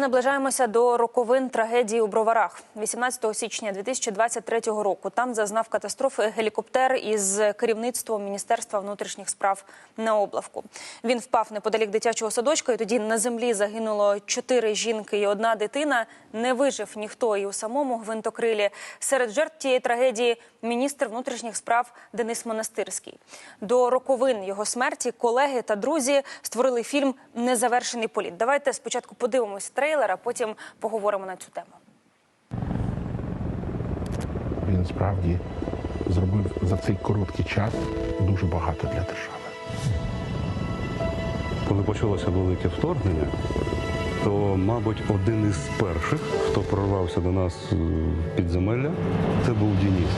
Наближаємося до роковин трагедії у Броварах. 18 січня 2023 року там зазнав катастрофи гелікоптер із керівництвом Міністерства внутрішніх справ на облавку. Він впав неподалік дитячого садочка, і тоді на землі загинуло чотири жінки і одна дитина. Не вижив ніхто і у самому гвинтокрилі. Серед жертв тієї трагедії міністр внутрішніх справ Денис Монастирський. До роковин його смерті колеги та друзі створили фільм Незавершений політ. Давайте спочатку подивимось трейлер, а потім поговоримо на цю тему. Він справді зробив за цей короткий час дуже багато для держави. Коли почалося велике вторгнення, то, мабуть, один із перших, хто прорвався до нас е, в підземелля, це був Дініс.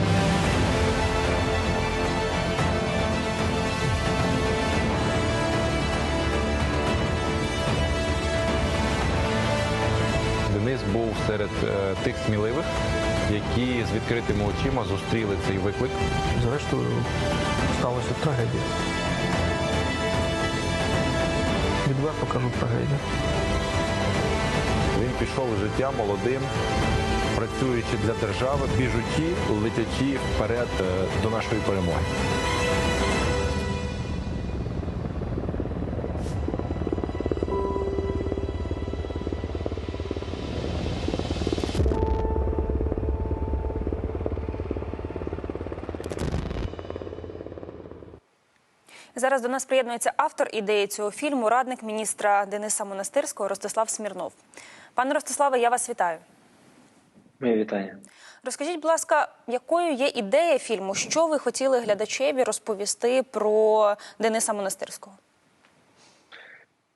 Серед е, тих сміливих, які з відкритими очима зустріли цей виклик. Зрештою, сталася трагедія. Відверто кажу трагедія. Він пішов в життя молодим, працюючи для держави, біжучи, летячи вперед е, до нашої перемоги. Зараз до нас приєднується автор ідеї цього фільму, радник міністра Дениса Монастирського Ростислав Смірнов. Пане Ростиславе, я вас вітаю. Моє вітання. Розкажіть, будь ласка, якою є ідея фільму? Що ви хотіли глядачеві розповісти про Дениса Монастирського?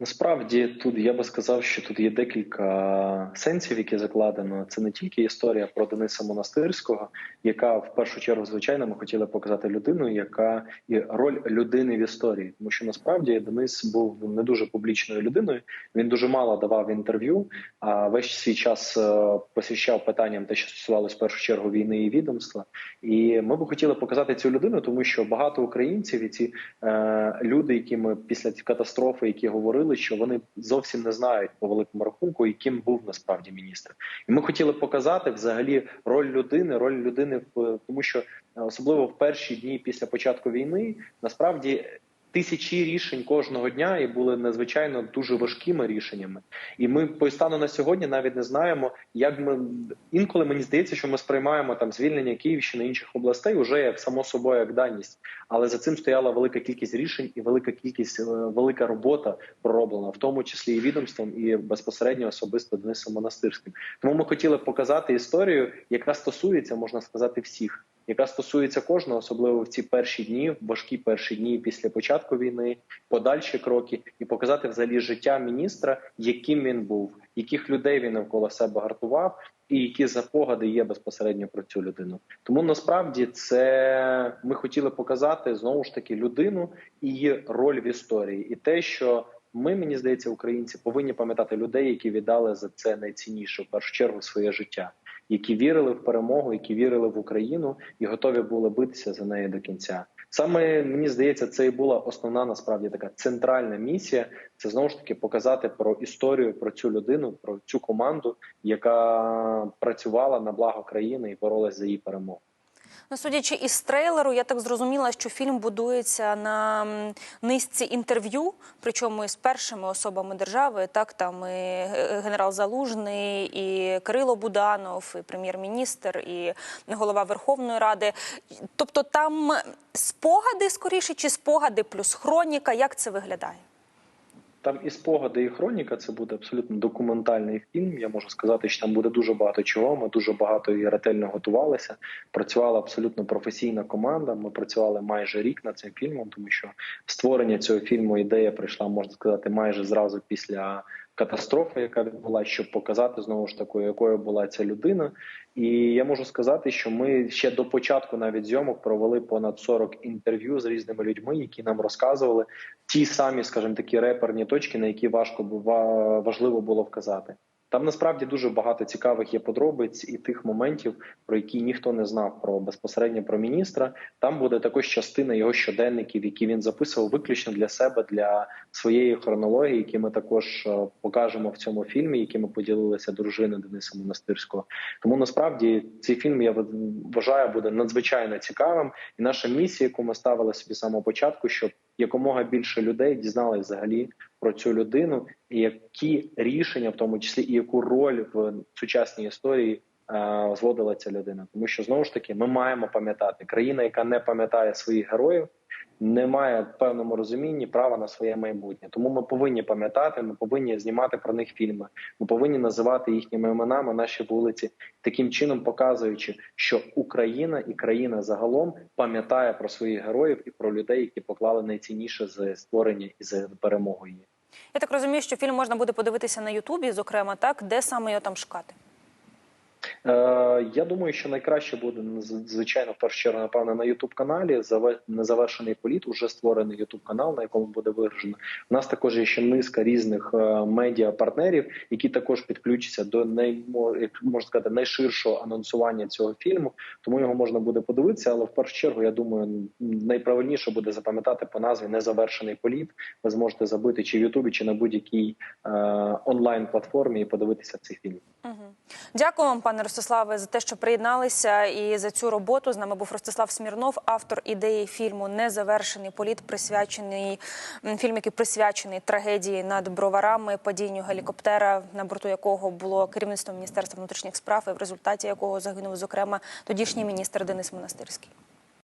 Насправді тут я би сказав, що тут є декілька сенсів, які закладено. Це не тільки історія про Дениса Монастирського, яка в першу чергу, звичайно, ми хотіли показати людину, яка і роль людини в історії, тому що насправді Денис був не дуже публічною людиною. Він дуже мало давав інтерв'ю, а весь свій час е, посвящав питанням те, що стосувалося в першу чергу війни і відомства. І ми б хотіли показати цю людину, тому що багато українців і ці е, люди, які ми після катастрофи, які говорили, що вони зовсім не знають по великому рахунку, яким був насправді міністр. І ми хотіли показати взагалі роль людини, роль людини в тому, що е, особливо в перші дні після початку війни насправді. Тисячі рішень кожного дня і були надзвичайно дуже важкими рішеннями. І ми по стану на сьогодні навіть не знаємо, як ми інколи мені здається, що ми сприймаємо там звільнення Київщини інших областей уже як само собою як даність. Але за цим стояла велика кількість рішень і велика кількість е, велика робота пророблена, в тому числі і відомством, і безпосередньо особисто Денисом Монастирським. Тому ми хотіли показати історію, яка стосується, можна сказати, всіх яка стосується кожного, особливо в ці перші дні, важкі перші дні після початку війни, подальші кроки, і показати взагалі життя міністра, яким він був, яких людей він навколо себе гартував, і які запогади є безпосередньо про цю людину. Тому насправді це ми хотіли показати знову ж таки людину і її роль в історії, і те, що ми, мені здається, українці повинні пам'ятати людей, які віддали за це найцінніше в першу чергу своє життя які вірили в перемогу, які вірили в Україну і готові були битися за неї до кінця. Саме мені здається, це і була основна насправді така центральна місія. Це знову ж таки показати про історію про цю людину, про цю команду, яка працювала на благо країни і боролась за її перемогу. Ну, судячи із трейлеру, я так зрозуміла, що фільм будується на низці інтерв'ю, причому із першими особами держави. Так там і генерал Залужний, і Кирило Буданов, і прем'єр-міністр, і голова Верховної Ради. Тобто там спогади скоріше, чи спогади плюс хроніка. Як це виглядає? Там і спогади, і хроніка це буде абсолютно документальний фільм. Я можу сказати, що там буде дуже багато чого. Ми дуже багато і ретельно готувалися. Працювала абсолютно професійна команда. Ми працювали майже рік над цим фільмом, тому що створення цього фільму ідея прийшла, можна сказати, майже зразу після катастрофи, яка відбулася, щоб показати знову ж таки, якою була ця людина. І я можу сказати, що ми ще до початку навіть зйомок провели понад 40 інтерв'ю з різними людьми, які нам розказували ті самі, скажімо такі, реперні точки, на які важко важливо було вказати. Там насправді дуже багато цікавих є подробиць і тих моментів, про які ніхто не знав про безпосередньо про міністра. Там буде також частина його щоденників, які він записував виключно для себе, для своєї хронології, які ми також е, покажемо в цьому фільмі, якими поділилися дружини Дениса Монастирського. Тому насправді цей фільм я вважаю буде надзвичайно цікавим. І наша місія, яку ми ставили собі з самого початку, щоб якомога більше людей дізналися взагалі про цю людину, і які рішення, в тому числі і яку роль в сучасній історії е, зводила ця людина. Тому що знову ж таки ми маємо пам'ятати країна, яка не пам'ятає своїх героїв. Не має в певному розумінні права на своє майбутнє, тому ми повинні пам'ятати. Ми повинні знімати про них фільми. Ми повинні називати їхніми іменами наші вулиці, таким чином показуючи, що Україна і країна загалом пам'ятає про своїх героїв і про людей, які поклали найцінніше з створення і з перемогою. Я так розумію, що фільм можна буде подивитися на Ютубі, зокрема, так де саме його там шукати. Я думаю, що найкраще буде звичайно в першу чергу, напевно, на Ютуб каналі. незавершений політ, уже створений Ютуб канал, на якому буде вигружено. У нас також є ще низка різних е, медіа партнерів, які також підключаться до най, можна сказати найширшого анонсування цього фільму. Тому його можна буде подивитися. Але в першу чергу, я думаю, найправильніше буде запам'ятати по назві Незавершений політ. Ви зможете забити чи в Ютубі, чи на будь-якій е, онлайн платформі і подивитися цей фільм. Угу. Дякую вам, пане Ростиславе, за те, що приєдналися і за цю роботу. З нами був Ростислав Смірнов, автор ідеї фільму Незавершений політ, присвячений фільм, який присвячений трагедії над броварами, падінню гелікоптера, на борту якого було керівництво міністерства внутрішніх справ, і в результаті якого загинув зокрема тодішній міністр Денис Монастирський.